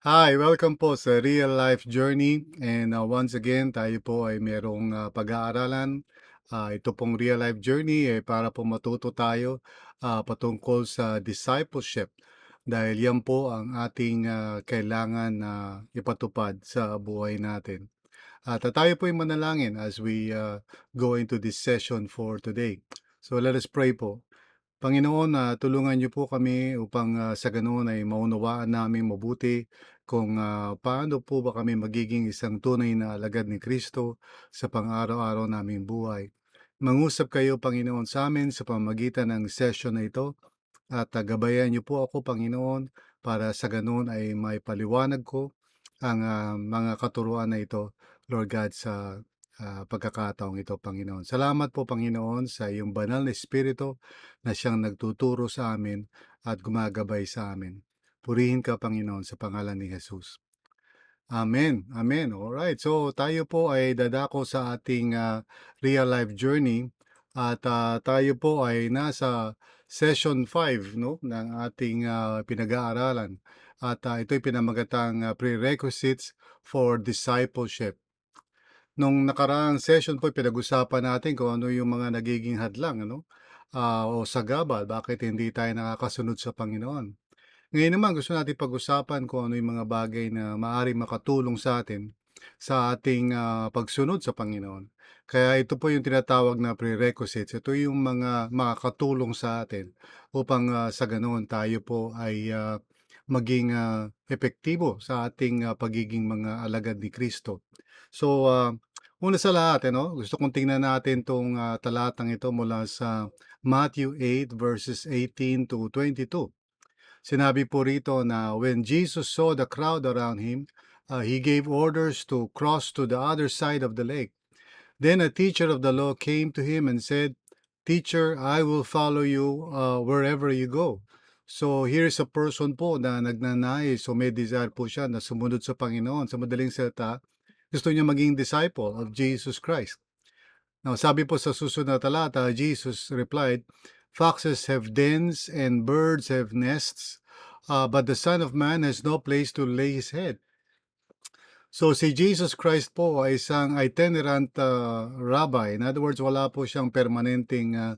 Hi, welcome po sa Real Life Journey and uh, once again tayo po ay merong uh, pag-aaralan. Uh, ito pong Real Life Journey ay para po matuto tayo uh, patungkol sa discipleship dahil yan po ang ating uh, kailangan na ipatupad sa buhay natin. At uh, tayo po ay manalangin as we uh, go into this session for today. So let us pray po. Panginoon, uh, tulungan niyo po kami upang uh, sa ganoon ay maunawaan namin mabuti kung uh, paano po ba kami magiging isang tunay na alagad ni Kristo sa pang-araw-araw naming buhay. Mangusap kayo, Panginoon, sa amin sa pamagitan ng session na ito at uh, gabayan niyo po ako, Panginoon, para sa ganoon ay may paliwanag ko ang uh, mga katuruan na ito, Lord God, sa uh, pagkakataong ito, Panginoon. Salamat po, Panginoon, sa iyong banal na Espiritu na siyang nagtuturo sa amin at gumagabay sa amin. Purihin ka, Panginoon, sa pangalan ni Jesus. Amen. Amen. All right. So tayo po ay dadako sa ating uh, real life journey at uh, tayo po ay nasa session 5 no ng ating uh, pinag-aaralan. At uh, ito'y pinamagatang uh, prerequisites for discipleship nung nakaraang session po pinag-usapan natin kung ano yung mga nagiging hadlang ano uh, o sagabal bakit hindi tayo nakakasunod sa Panginoon. Ngayon naman gusto natin pag-usapan kung ano yung mga bagay na maaari makatulong sa atin sa ating uh, pagsunod sa Panginoon. Kaya ito po yung tinatawag na prerequisites. Ito yung mga makakatulong sa atin upang uh, sa ganoon tayo po ay uh, maging uh, epektibo sa ating uh, pagiging mga alagad ni Kristo. So, uh, Una sa lahat, ano, gusto kong tingnan natin tong uh, talatang ito mula sa Matthew 8 verses 18 to 22. Sinabi po rito na when Jesus saw the crowd around him, uh, he gave orders to cross to the other side of the lake. Then a teacher of the law came to him and said, Teacher, I will follow you uh, wherever you go. So here's a person po na nagnanais o may desire po siya na sumunod sa Panginoon. Sa madaling salita, gusto niya maging disciple of Jesus Christ. Now, sabi po sa susunod na talata, Jesus replied, Foxes have dens and birds have nests, uh, but the Son of Man has no place to lay his head. So si Jesus Christ po ay isang itinerant uh, rabbi. In other words, wala po siyang permanenteng uh,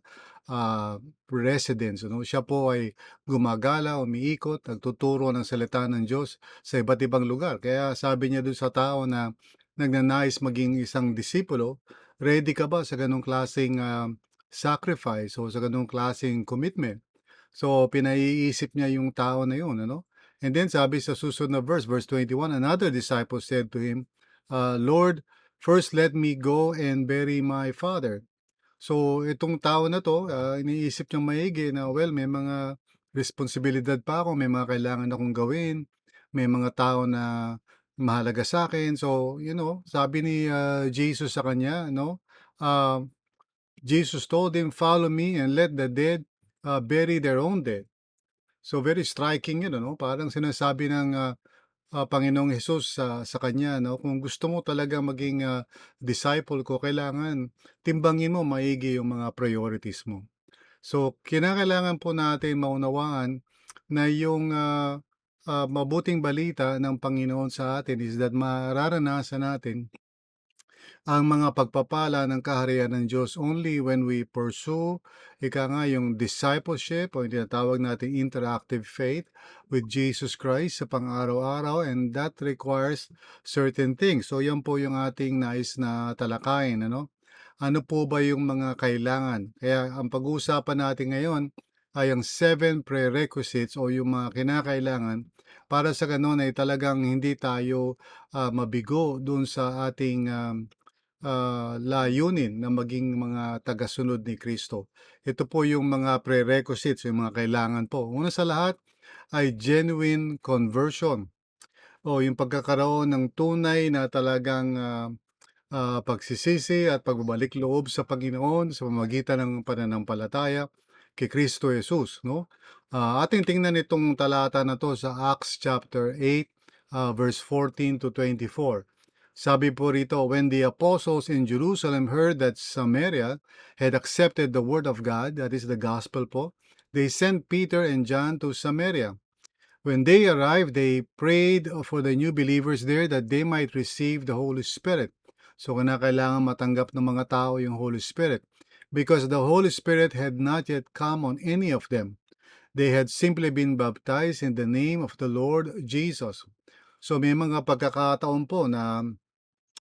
uh, residence. No? Siya po ay gumagala, umiikot, nagtuturo ng salita ng Diyos sa iba't ibang lugar. Kaya sabi niya doon sa tao na nagnanais maging isang disipulo, ready ka ba sa ganong klaseng uh, sacrifice o sa ganong klaseng commitment? So, pinaiisip niya yung tao na yun, ano? And then sabi sa susunod na verse, verse 21, another disciple said to him, uh, Lord, first let me go and bury my father. So, itong tao na to, uh, iniisip niya maigi na, well, may mga responsibilidad pa ako, may mga kailangan akong gawin, may mga tao na mahalaga sa akin. So, you know, sabi ni uh, Jesus sa kanya, no? Uh, Jesus told him, follow me and let the dead uh, bury their own dead. So, very striking yun, no? Parang sinasabi ng uh, uh, Panginoong Jesus sa, sa kanya, no? Kung gusto mo talaga maging uh, disciple ko, kailangan timbangin mo maigi yung mga priorities mo. So, kinakailangan po natin maunawaan na yung uh, uh, mabuting balita ng Panginoon sa atin is that mararanasan natin ang mga pagpapala ng kaharian ng Diyos only when we pursue, ika nga yung discipleship o yung tinatawag natin interactive faith with Jesus Christ sa pang-araw-araw and that requires certain things. So yan po yung ating nais na talakayin. Ano? ano po ba yung mga kailangan? Kaya ang pag-uusapan natin ngayon ay ang seven prerequisites o yung mga kinakailangan para sa ganun ay talagang hindi tayo uh, mabigo dun sa ating um, uh, layunin na maging mga tagasunod ni Kristo. Ito po yung mga prerequisites, yung mga kailangan po. Una sa lahat ay genuine conversion o yung pagkakaroon ng tunay na talagang uh, uh, pagsisisi at pagbabalik loob sa Panginoon sa pamagitan ng pananampalataya kay Kristo Jesus, no? Uh, ating tingnan itong talata na to sa Acts chapter 8 uh, verse 14 to 24. Sabi po rito, when the apostles in Jerusalem heard that Samaria had accepted the word of God, that is the gospel po, they sent Peter and John to Samaria. When they arrived, they prayed for the new believers there that they might receive the Holy Spirit. So kinakailangan matanggap ng mga tao yung Holy Spirit because the Holy Spirit had not yet come on any of them. They had simply been baptized in the name of the Lord Jesus. So may mga pagkakataon po na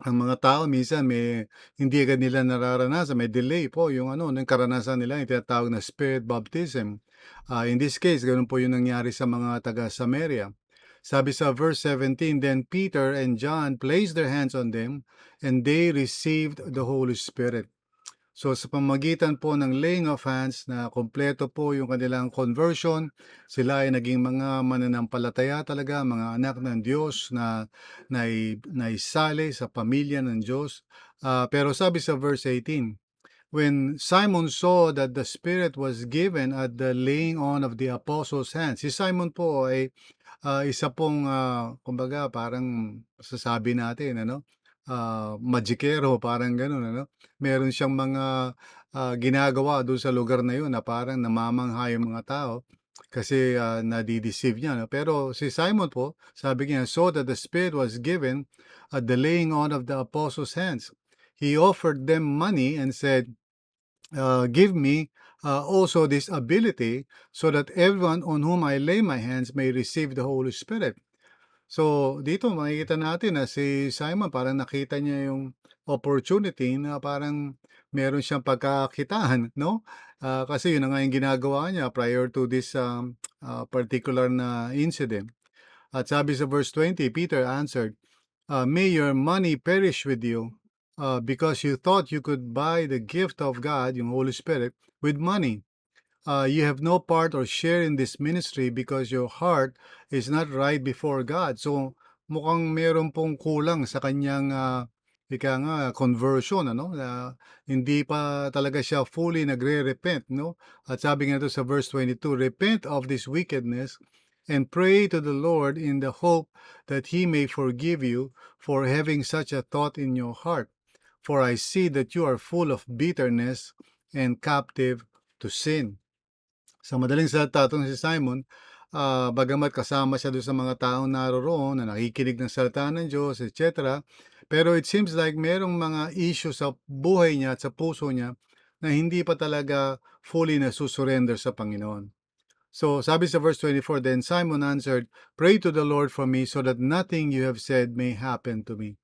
ang mga tao minsan may hindi agad nila nararanasan, may delay po yung ano, ng karanasan nila, yung tinatawag na spirit baptism. Ah, in this case, ganun po yung nangyari sa mga taga Samaria. Sabi sa verse 17, Then Peter and John placed their hands on them, and they received the Holy Spirit. So sa pamagitan po ng laying of hands na kompleto po yung kanilang conversion, sila ay naging mga mananampalataya talaga, mga anak ng Diyos na nai, naisali sa pamilya ng Diyos. Ah, pero sabi sa verse 18, When Simon saw that the Spirit was given at the laying on of the apostles' hands, si Simon po ay ah, isa pong, ah, kumbaga parang sasabi natin ano, ah, magikero parang gano'n ano. Meron siyang mga, ah, ginagawa do'n sa lugar na 'yun na parang namamangha yung mga tao kasi, ah, nade-deceive niya 'no. Pero si Simon po, sabi niya, "So that the Spirit was given at the laying on of the apostles' hands. He offered them money and said, uh, Give me uh, also this ability so that everyone on whom I lay my hands may receive the Holy Spirit." So, dito makikita natin na si Simon parang nakita niya yung opportunity na parang meron siyang pagkakakitaan, no? Ah, kasi yun na nga yung ginagawa niya prior to this um, ah, particular na incident. At sabi sa verse 20, Peter answered, uh, May your money perish with you uh, because you thought you could buy the gift of God, yung Holy Spirit, with money. Uh, you have no part or share in this ministry because your heart is not right before God. So, mukhang meron pong kulang sa kanyang ah, ika nga conversion ano na hindi pa talaga siya fully nagre-repent no? At sabi nga ito sa verse 22 repent of this wickedness and pray to the Lord in the hope that he may forgive you for having such a thought in your heart. For I see that you are full of bitterness and captive to sin sa madaling salita itong si Simon, ah, bagamat kasama siya doon sa mga taong naroroon na nakikinig ng salita ng Diyos, etc. Pero it seems like merong mga issue sa buhay niya at sa puso niya na hindi pa talaga fully nasusurrender sa Panginoon. So sabi sa verse 24, Then Simon answered, Pray to the Lord for me so that nothing you have said may happen to me.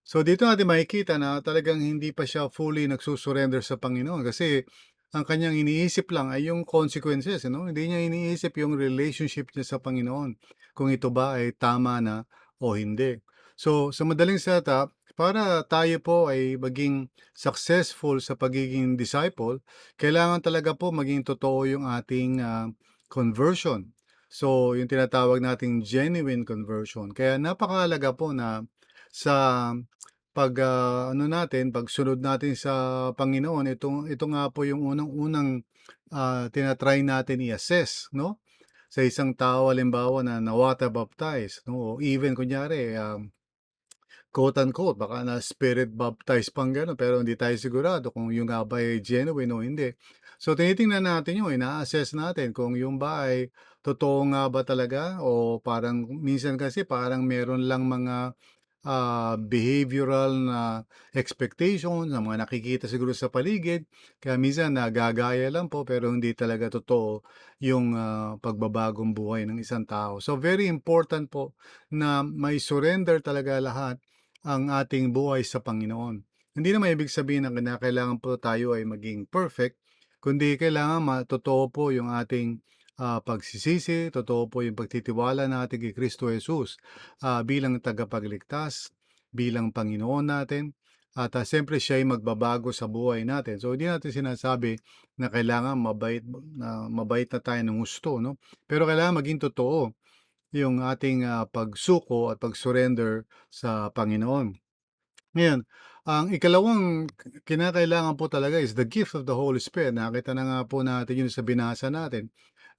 So dito natin makikita na talagang hindi pa siya fully nagsusurrender sa Panginoon kasi ang kanyang iniisip lang ay yung consequences, ano? Hindi niya iniisip yung relationship niya sa Panginoon, kung ito ba ay tama na o hindi. So, sa madaling salita, para tayo po ay maging successful sa pagiging disciple, kailangan talaga po maging totoo yung ating ah, conversion. So, yung tinatawag nating genuine conversion. Kaya napakahalaga po na sa pag ah, ano natin, pagsunod natin sa Panginoon, itong ito nga po yung unang-unang ah, tina-try natin i-assess, no? Sa isang tao halimbawa na na-water baptized, no? O even kunyari, um, quote unquote, baka na spirit baptized pang gano'n, pero hindi tayo sigurado kung yung nga ba ay genuine o hindi. So tinitingnan natin yun, ina-assess natin kung yung ba ay totoo nga ba talaga o parang minsan kasi parang meron lang mga ah, behavioral na expectations na mga nakikita siguro sa paligid. Kaya minsan nagagaya lang po pero hindi talaga totoo yung ah, pagbabagong buhay ng isang tao. So very important po na may surrender talaga lahat ang ating buhay sa Panginoon. Hindi naman ibig sabihin na kinakailangan po tayo ay maging perfect, kundi kailangan matotoo po yung ating ah, pagsisisi, totoo po yung pagtitiwala natin kay Kristo Jesus ah, bilang tagapagligtas, bilang Panginoon natin, at ah, siyempre siya ay magbabago sa buhay natin. So hindi natin sinasabi na kailangan mabait na mabait na tayo ng gusto, no? Pero kailangan maging totoo yung ating ah, pagsuko at pag-surrender sa Panginoon. Ngayon, ang ikalawang kinakailangan po talaga is the gift of the Holy Spirit. Nakita na nga po natin yun sa binasa natin.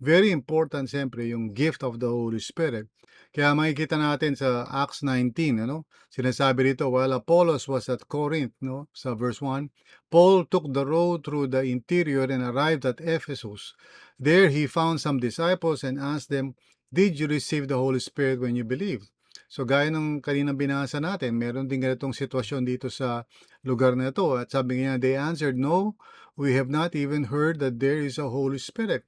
Very important siyempre yung gift of the Holy Spirit. Kaya makikita natin sa Acts 19, ano? Sinasabi dito, while Apollos was at Corinth, no? Sa verse 1, Paul took the road through the interior and arrived at Ephesus. There he found some disciples and asked them, did you receive the Holy Spirit when you believed? So gaya ng kaninang binasa natin, meron din ganitong sitwasyon dito sa lugar na ito. At sabi niya, they answered, No, we have not even heard that there is a Holy Spirit.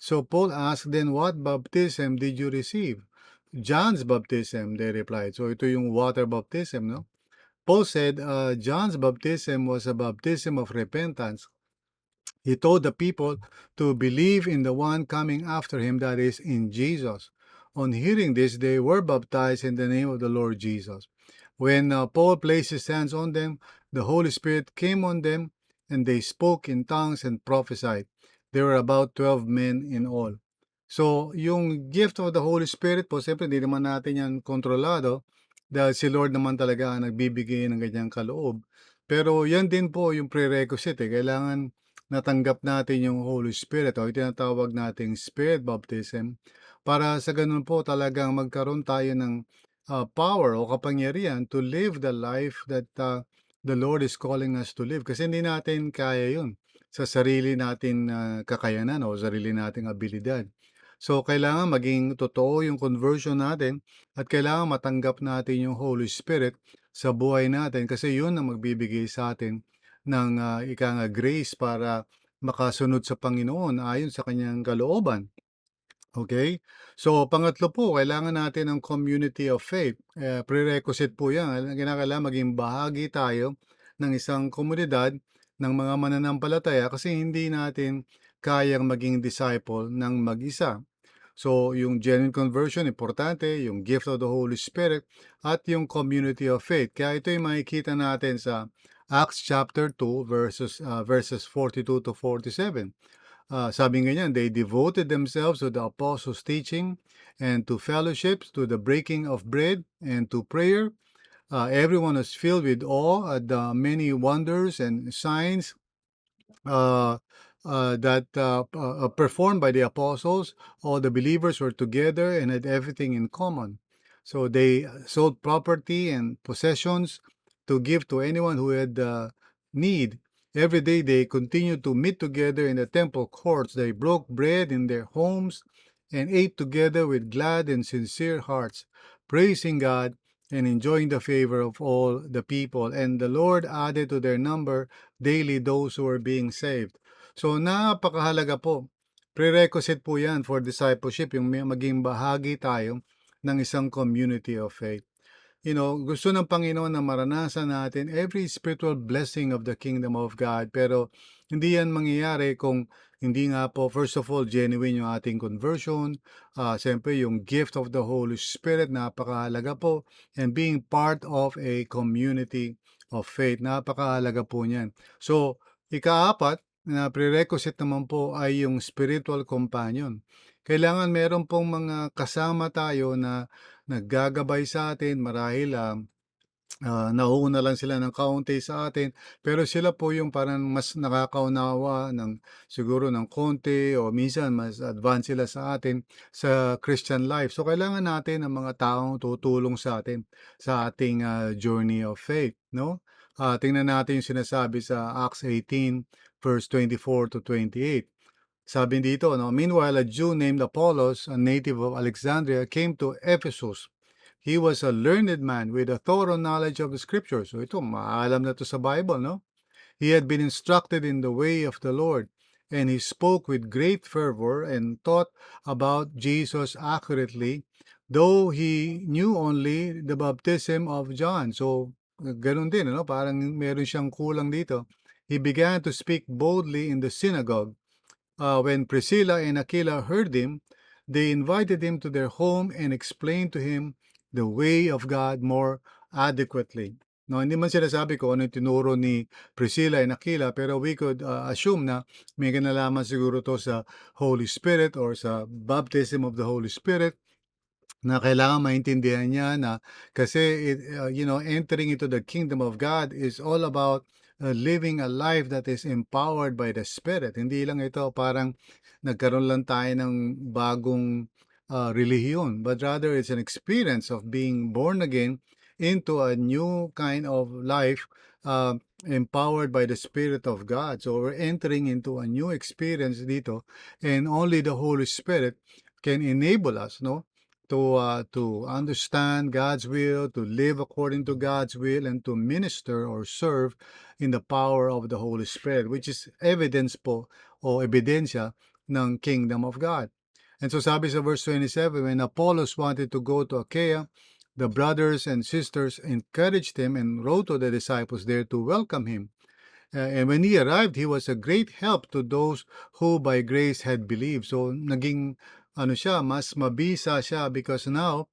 So Paul asked then, What baptism did you receive? John's baptism, they replied. So ito yung water baptism, no? Paul said, uh, John's baptism was a baptism of repentance. He told the people to believe in the one coming after him, that is, in Jesus. On hearing this, they were baptized in the name of the Lord Jesus. When uh, Paul placed his hands on them, the Holy Spirit came on them, and they spoke in tongues and prophesied. There were about 12 men in all. So, yung gift of the Holy Spirit po, siyempre, hindi naman natin yan kontrolado dahil si Lord naman talaga ang nagbibigay ng ganyang kaloob. Pero yan din po yung prerequisite. Eh. Kailangan natanggap natin yung Holy Spirit o tinatawag nating Spirit Baptism para sa ganun po talagang magkaroon tayo ng uh, power o kapangyarihan to live the life that uh, the Lord is calling us to live. Kasi hindi natin kaya yun sa sarili natin uh, kakayanan o sarili nating abilidad. So, kailangan maging totoo yung conversion natin at kailangan matanggap natin yung Holy Spirit sa buhay natin kasi yun ang magbibigay sa atin ng uh, ika nga grace para makasunod sa Panginoon ayon sa kanyang kalooban. Okay? So, pangatlo po, kailangan natin ng community of faith. Eh, prerequisite po yan. Kinakailangan maging bahagi tayo ng isang komunidad ng mga mananampalataya kasi hindi natin kayang maging disciple ng mag-isa. So, yung genuine conversion, importante, yung gift of the Holy Spirit, at yung community of faith. Kaya ito yung makikita natin sa Acts chapter 2 verses, uh, verses 42 to 47. Uh, sabi nga niyan, they devoted themselves to the apostles' teaching and to fellowships, to the breaking of bread and to prayer. Uh, everyone was filled with awe at the many wonders and signs uh, uh, that uh, uh, performed by the apostles, all the believers were together and had everything in common. So they sold property and possessions to give to anyone who had uh, need. Every day they continued to meet together in the temple courts. They broke bread in their homes and ate together with glad and sincere hearts, praising God and enjoying the favor of all the people. And the Lord added to their number daily those who were being saved. So napakahalaga po. Prerequisite po yan for discipleship, yung maging bahagi tayo ng isang community of faith. You know, gusto ng Panginoon na maranasan natin every spiritual blessing of the kingdom of God. Pero hindi yan mangyayari kung hindi nga po, first of all, genuine yung ating conversion. Uh, Siyempre, yung gift of the Holy Spirit, napakahalaga po. And being part of a community of faith, napakahalaga po niyan. So, ikaapat, na prerequisite naman po ay yung spiritual companion. Kailangan meron pong mga kasama tayo na naggagabay sa atin marahil uh, uh, nauuna lang sila ng kaunti sa atin pero sila po yung parang mas nakakaunawa ng siguro ng konti o minsan mas advanced sila sa atin sa Christian life. So kailangan natin ng mga taong tutulong sa atin sa ating uh, journey of faith, no? Uh, tingnan natin yung sinasabi sa Acts 18 verse 24 to 28. Sabi dito, no, meanwhile, a Jew named Apollos, a native of Alexandria, came to Ephesus. He was a learned man with a thorough knowledge of the scriptures. So ito, maalam na to sa Bible, no? He had been instructed in the way of the Lord, and he spoke with great fervor and taught about Jesus accurately, though he knew only the baptism of John. So, ganun din, no? Parang meron siyang kulang dito. He began to speak boldly in the synagogue uh, when Priscilla and Aquila heard him, they invited him to their home and explained to him the way of God more adequately. No, hindi man sinasabi ko ano yung tinuro ni Priscilla and Aquila, pero we could uh, assume na may kinalaman siguro to sa Holy Spirit or sa baptism of the Holy Spirit na kailangan maintindihan niya na kasi it, uh, you know entering into the kingdom of God is all about uh, living a life that is empowered by the Spirit. Hindi lang ito parang nagkaroon lang tayo ng bagong uh, relihiyon, but rather it's an experience of being born again into a new kind of life uh, empowered by the Spirit of God. So we're entering into a new experience dito and only the Holy Spirit can enable us, no, to uh, to understand God's will, to live according to God's will, and to minister or serve in the power of the Holy Spirit, which is evidence po o ebidensya ng kingdom of God. And so sabi sa verse 27, when Apollos wanted to go to Achaia, the brothers and sisters encouraged him and wrote to the disciples there to welcome him. Uh, and when he arrived, he was a great help to those who by grace had believed. So naging ano siya, mas mabisa siya because now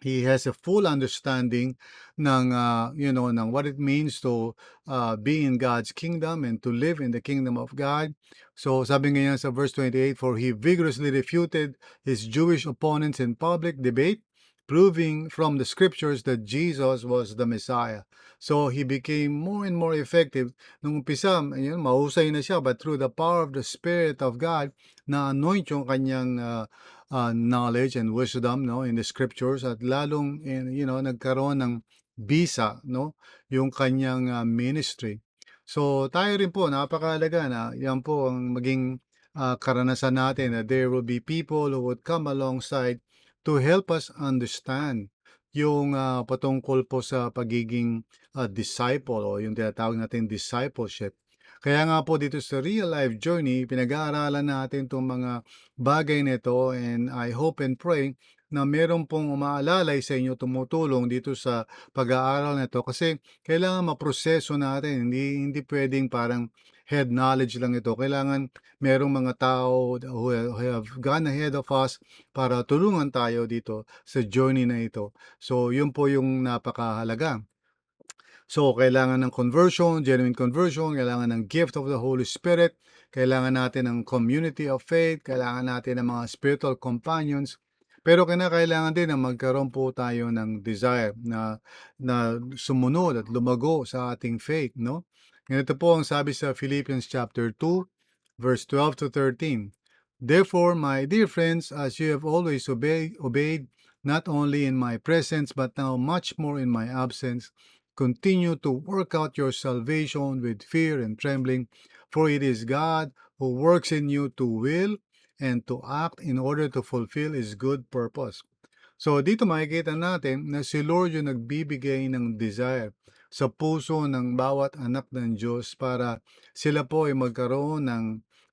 he has a full understanding ng uh, you know ng what it means to uh, be in God's kingdom and to live in the kingdom of God. So sabi nga niya sa verse 28, for he vigorously refuted his Jewish opponents in public debate proving from the scriptures that Jesus was the Messiah. So he became more and more effective. Nung umpisa, yun, mahusay na siya, but through the power of the Spirit of God, na-anoint yung kanyang uh, uh, knowledge and wisdom no, in the scriptures at lalong in, you know, nagkaroon ng bisa no, yung kanyang uh, ministry. So tayo rin po, napakalaga na yan po ang maging uh, karanasan natin that there will be people who would come alongside to help us understand yung uh, patungkol po sa pagiging uh, disciple o yung tinatawag natin discipleship. Kaya nga po dito sa real life journey, pinag-aaralan natin itong mga bagay nito and I hope and pray na meron pong umaalalay sa inyo tumutulong dito sa pag-aaral nito kasi kailangan maproseso natin. Hindi, hindi pwedeng parang head knowledge lang ito. Kailangan merong mga tao who have gone ahead of us para tulungan tayo dito sa journey na ito. So, yun po yung napakahalaga. So, kailangan ng conversion, genuine conversion, kailangan ng gift of the Holy Spirit, kailangan natin ng community of faith, kailangan natin ng mga spiritual companions, pero kinakailangan din na magkaroon po tayo ng desire na, na sumunod at lumago sa ating faith, no? Ganito po ang sabi sa Philippians chapter 2, verse 12 to 13. Therefore, my dear friends, as you have always obey, obeyed, not only in my presence, but now much more in my absence, continue to work out your salvation with fear and trembling, for it is God who works in you to will and to act in order to fulfill His good purpose. So dito makikita natin na si Lord yung nagbibigay ng desire sa puso ng bawat anak ng Diyos para sila po ay magkaroon ng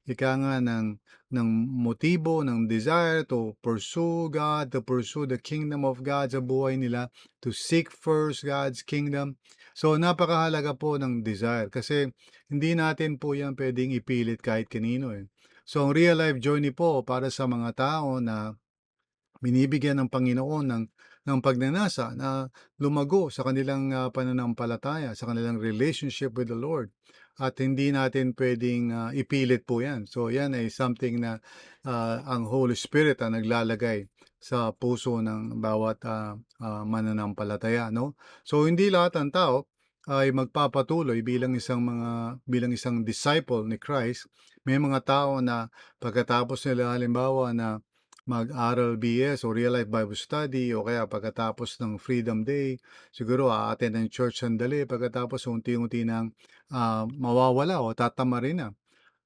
ika nga ng, ng motibo, ng desire to pursue God, to pursue the kingdom of God sa buhay nila, to seek first God's kingdom. So napakahalaga po ng desire kasi hindi natin po yan pwedeng ipilit kahit kanino eh. So ang real life journey po para sa mga tao na binibigyan ng Panginoon ng ng pagnanasa na lumago sa kanilang uh, pananampalataya, sa kanilang relationship with the Lord. At hindi natin pwedeng uh, ipilit po yan. So yan ay something na uh, ang Holy Spirit ang naglalagay sa puso ng bawat uh, uh, mananampalataya. No? So hindi lahat ng tao ay magpapatuloy bilang isang mga bilang isang disciple ni Christ. May mga tao na pagkatapos nila halimbawa na mag-aral BS o Real Life Bible Study o kaya pagkatapos ng Freedom Day, siguro aaten ng church sandali pagkatapos unti-unti nang uh, mawawala o tatama rin na.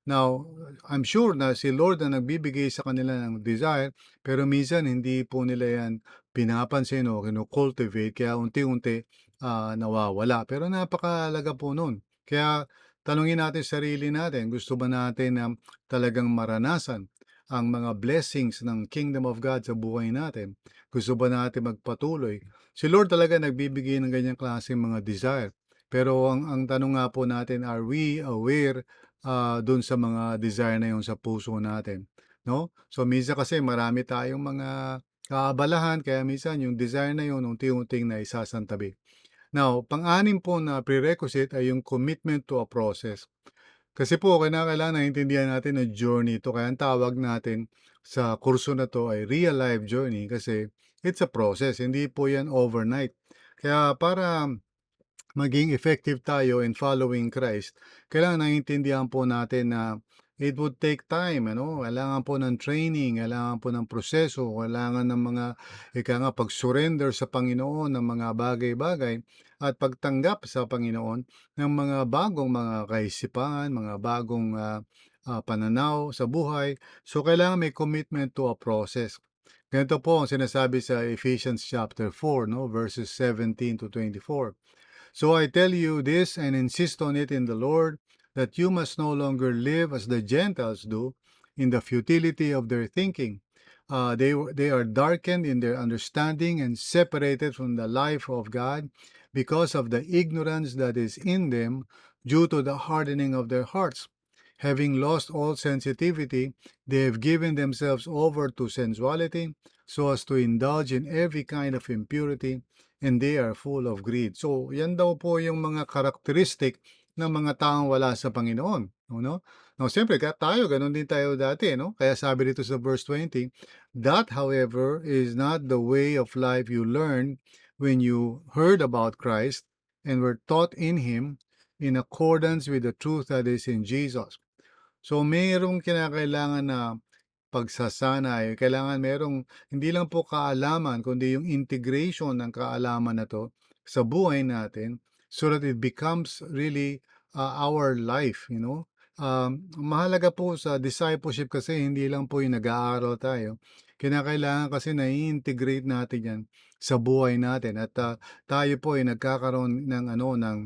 Now, I'm sure na si Lord na nagbibigay sa kanila ng desire, pero minsan hindi po nila yan pinapansin o kinu-cultivate, kaya unti-unti uh, nawawala. Pero napakalaga po nun. Kaya tanungin natin sarili natin, gusto ba natin na talagang maranasan ang mga blessings ng Kingdom of God sa buhay natin? Gusto ba natin magpatuloy? Si Lord talaga nagbibigay ng ganyang klase mga desire. Pero ang, ang tanong nga po natin, are we aware uh, dun sa mga desire na yun sa puso natin? No? So minsan kasi marami tayong mga kaabalahan, kaya minsan yung desire na yun unti-unting na isasantabi. Now, pang-anim po na prerequisite ay yung commitment to a process. Kasi po kinakailangan naintindihan natin na journey ito kaya ang tawag natin sa kurso na 'to ay real life journey kasi it's a process, hindi po 'yan overnight. Kaya para maging effective tayo in following Christ, kailangan naiintindihan po natin na it would take time, ano? Kailangan po ng training, kailangan po ng proseso, kailangan ng mga ika nga pag-surrender sa Panginoon ng mga bagay-bagay at pagtanggap sa Panginoon ng mga bagong mga kaisipan, mga bagong uh, ah, pananaw sa buhay. So, kailangan may commitment to a process. Ganito po ang sinasabi sa Ephesians chapter 4, no, verses 17 to 24. So I tell you this and insist on it in the Lord that you must no longer live as the Gentiles do in the futility of their thinking. Uh, they, they are darkened in their understanding and separated from the life of God because of the ignorance that is in them due to the hardening of their hearts. Having lost all sensitivity, they have given themselves over to sensuality so as to indulge in every kind of impurity and they are full of greed. So, yan daw po yung mga karakteristik ng mga taong wala sa Panginoon. No? Now, siyempre, kaya tayo, ganun din tayo dati, no? Kaya sabi dito sa verse 20, That, however, is not the way of life you learned when you heard about Christ and were taught in Him in accordance with the truth that is in Jesus. So, mayroong kinakailangan na pagsasanay. Kailangan merong hindi lang po kaalaman, kundi yung integration ng kaalaman na to sa buhay natin so that it becomes really uh, our life, you know. Um, mahalaga po sa discipleship kasi hindi lang po yung nag-aaral tayo. Kinakailangan kasi na-integrate natin yan sa buhay natin at uh, tayo po ay nagkakaroon ng ano ng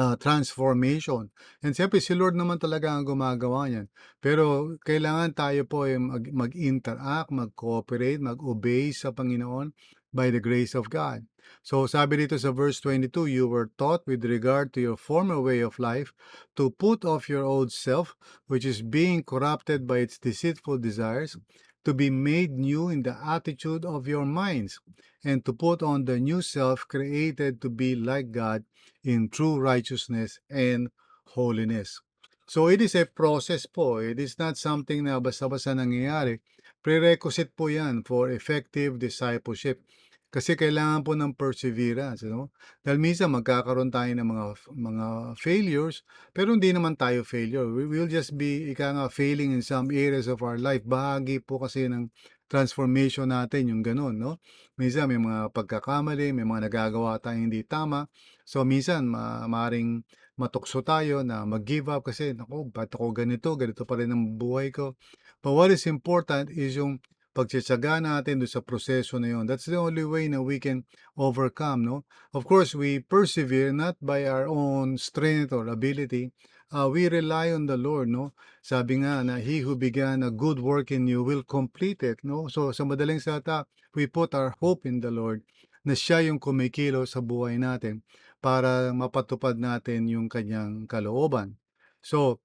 uh, transformation. And siyempre, si Lord naman talaga ang gumagawa niyan. Pero kailangan tayo po ay mag- mag-interact, mag-cooperate, mag-obey sa Panginoon by the grace of God. So sabi dito sa verse 22, you were taught with regard to your former way of life to put off your old self, which is being corrupted by its deceitful desires, to be made new in the attitude of your minds, and to put on the new self created to be like God in true righteousness and holiness. So it is a process po. It is not something na basta-basta nangyayari. Prerequisite po yan for effective discipleship. Kasi kailangan po ng perseverance, no? Dahil minsan magkakaroon tayo ng mga mga failures, pero hindi naman tayo failure. We will just be ika nga failing in some areas of our life. Bahagi po kasi ng transformation natin yung ganun, no? Minsan may mga pagkakamali, may mga nagagawa tayong hindi tama. So minsan ma maaring matukso tayo na mag-give up kasi naku, ba't ako ganito? Ganito pa rin ang buhay ko. But what is important is yung pagtsatsaga natin doon sa proseso na yun. That's the only way na we can overcome, no? Of course, we persevere not by our own strength or ability. Uh, we rely on the Lord, no? Sabi nga na He who began a good work in you will complete it, no? So, sa madaling salita, we put our hope in the Lord na siya yung kumikilo sa buhay natin para mapatupad natin yung kanyang kalooban. So,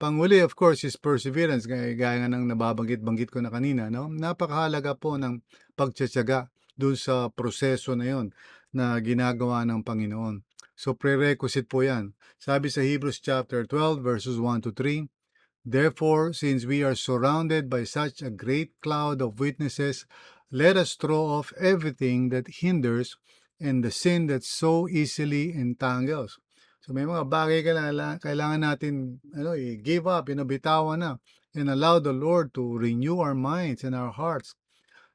Panghuli, of course, is perseverance. Gaya, gaya nga ng nababanggit-banggit ko na kanina, no? Napakahalaga po ng pagtsatsaga dun sa proseso na yon na ginagawa ng Panginoon. So, prerequisite po yan. Sabi sa Hebrews chapter 12, verses 1 to 3, Therefore, since we are surrounded by such a great cloud of witnesses, let us throw off everything that hinders and the sin that so easily entangles. So may mga bagay kailangan, kailangan natin ano, i-give up, inabitawan na, and allow the Lord to renew our minds and our hearts.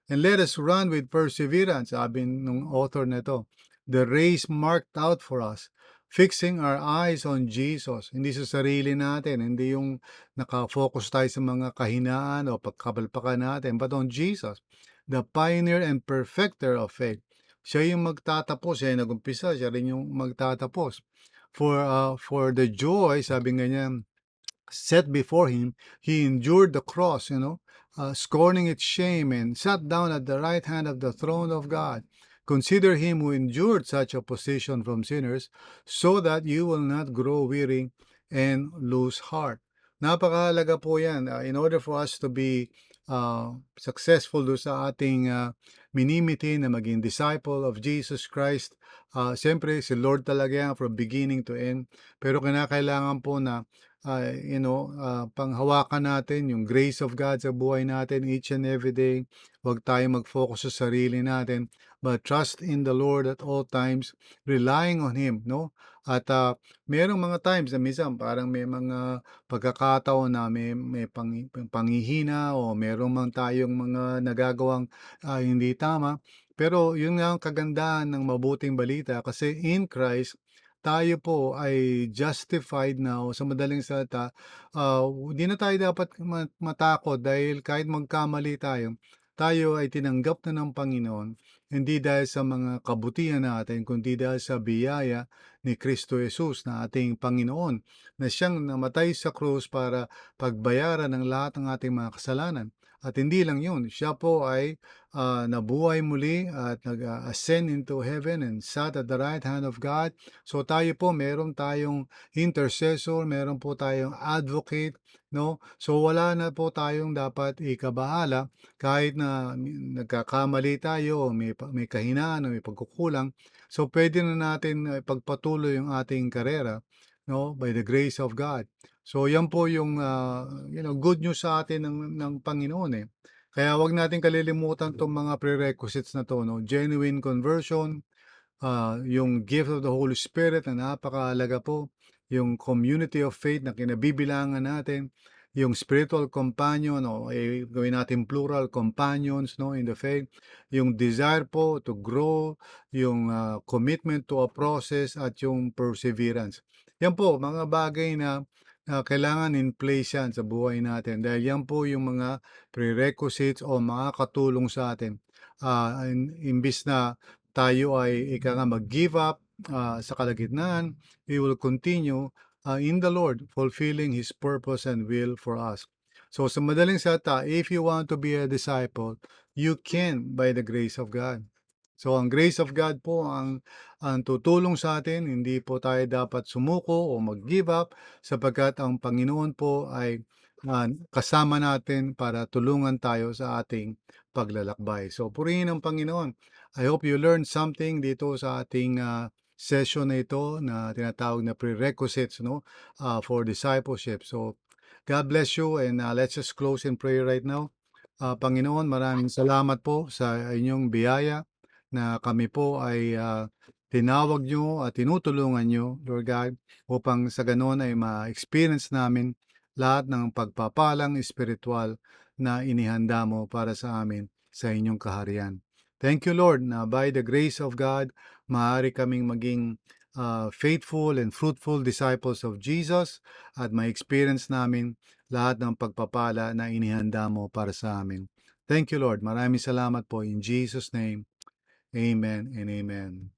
And let us run with perseverance, sabi ng author nito, the race marked out for us, fixing our eyes on Jesus, hindi sa sarili natin, hindi yung nakafocus tayo sa mga kahinaan o pagkapalpakan natin, but on Jesus, the pioneer and perfecter of faith. Siya yung magtatapos, siya yung nagumpisa, siya rin yung magtatapos for uh, for the joy, sabi nga niya, set before him, he endured the cross, you know, uh, scorning its shame and sat down at the right hand of the throne of God. Consider him who endured such opposition from sinners, so that you will not grow weary and lose heart. Napakahalaga po yan. Uh, in order for us to be uh, successful do sa ating uh, minimiti na maging disciple of Jesus Christ, uh, siyempre si Lord talaga yan from beginning to end. Pero kinakailangan po na uh, you know, uh, panghawakan natin yung grace of God sa buhay natin each and every day. Huwag tayo mag-focus sa sarili natin, but trust in the Lord at all times, relying on Him, no? At uh, merong mga times na minsan parang may mga pagkakataon na may, may pang, panghihina o merong man tayong mga nagagawang uh, hindi tama. Pero yun nga ang kagandahan ng mabuting balita kasi in Christ, tayo po ay justified o sa madaling salita, ah, hindi na tayo dapat ma matakot dahil kahit magkamali tayo, tayo ay tinanggap na ng Panginoon, hindi dahil sa mga kabutihan natin kundi dahil sa biyaya ni Kristo Jesus na ating Panginoon, na siyang namatay sa krus para pagbayaran ng lahat ng ating mga kasalanan. At hindi lang yun, siya po ay ah, nabuhay muli at nag-ascend into heaven and sat at the right hand of God. So tayo po, meron tayong intercessor, meron po tayong advocate, no? So wala na po tayong dapat ikabahala kahit na nagkakamali tayo, may, may kahinaan may pagkukulang. So pwede na natin uh, pagpatuloy yung ating karera, no? By the grace of God. So yan po yung ah, you know, good news sa atin ng, ng Panginoon eh. Kaya wag natin kalilimutan 'tong mga prerequisites na 'to 'no, genuine conversion, ah, yung gift of the Holy Spirit na napakahalaga po, yung community of faith na kinabibilangan natin, yung spiritual companion o eh, gawin natin plural companions no in the faith, yung desire po to grow, yung ah, commitment to a process at yung perseverance. Yan po mga bagay na ah, kailangan in place yan sa buhay natin dahil yan po yung mga prerequisites o makakatulong sa atin. Ah, in, imbis na tayo ay ika nga mag-give up ah, sa kalagitnaan, we will continue ah, in the Lord, fulfilling His purpose and will for us. So sa madaling salita, if you want to be a disciple, you can by the grace of God. So ang grace of God po ang ang tutulong sa atin, hindi po tayo dapat sumuko o mag-give up sapagkat ang Panginoon po ay ah, kasama natin para tulungan tayo sa ating paglalakbay. So purihin ang Panginoon. I hope you learned something dito sa ating ah, session na ito na tinatawag na prerequisites no ah, for discipleship. So God bless you and ah, let's just close in prayer right now. Ah, Panginoon, maraming salamat po sa inyong biyaya na kami po ay ah, tinawag nyo at tinutulungan nyo, Lord God, upang sa ganon ay ma-experience namin lahat ng pagpapalang espiritual na inihanda mo para sa amin sa inyong kaharian. Thank you, Lord, na by the grace of God, maaari kaming maging ah, faithful and fruitful disciples of Jesus at ma-experience namin lahat ng pagpapala na inihanda mo para sa amin. Thank you, Lord. Maraming salamat po in Jesus' name. Amen and amen.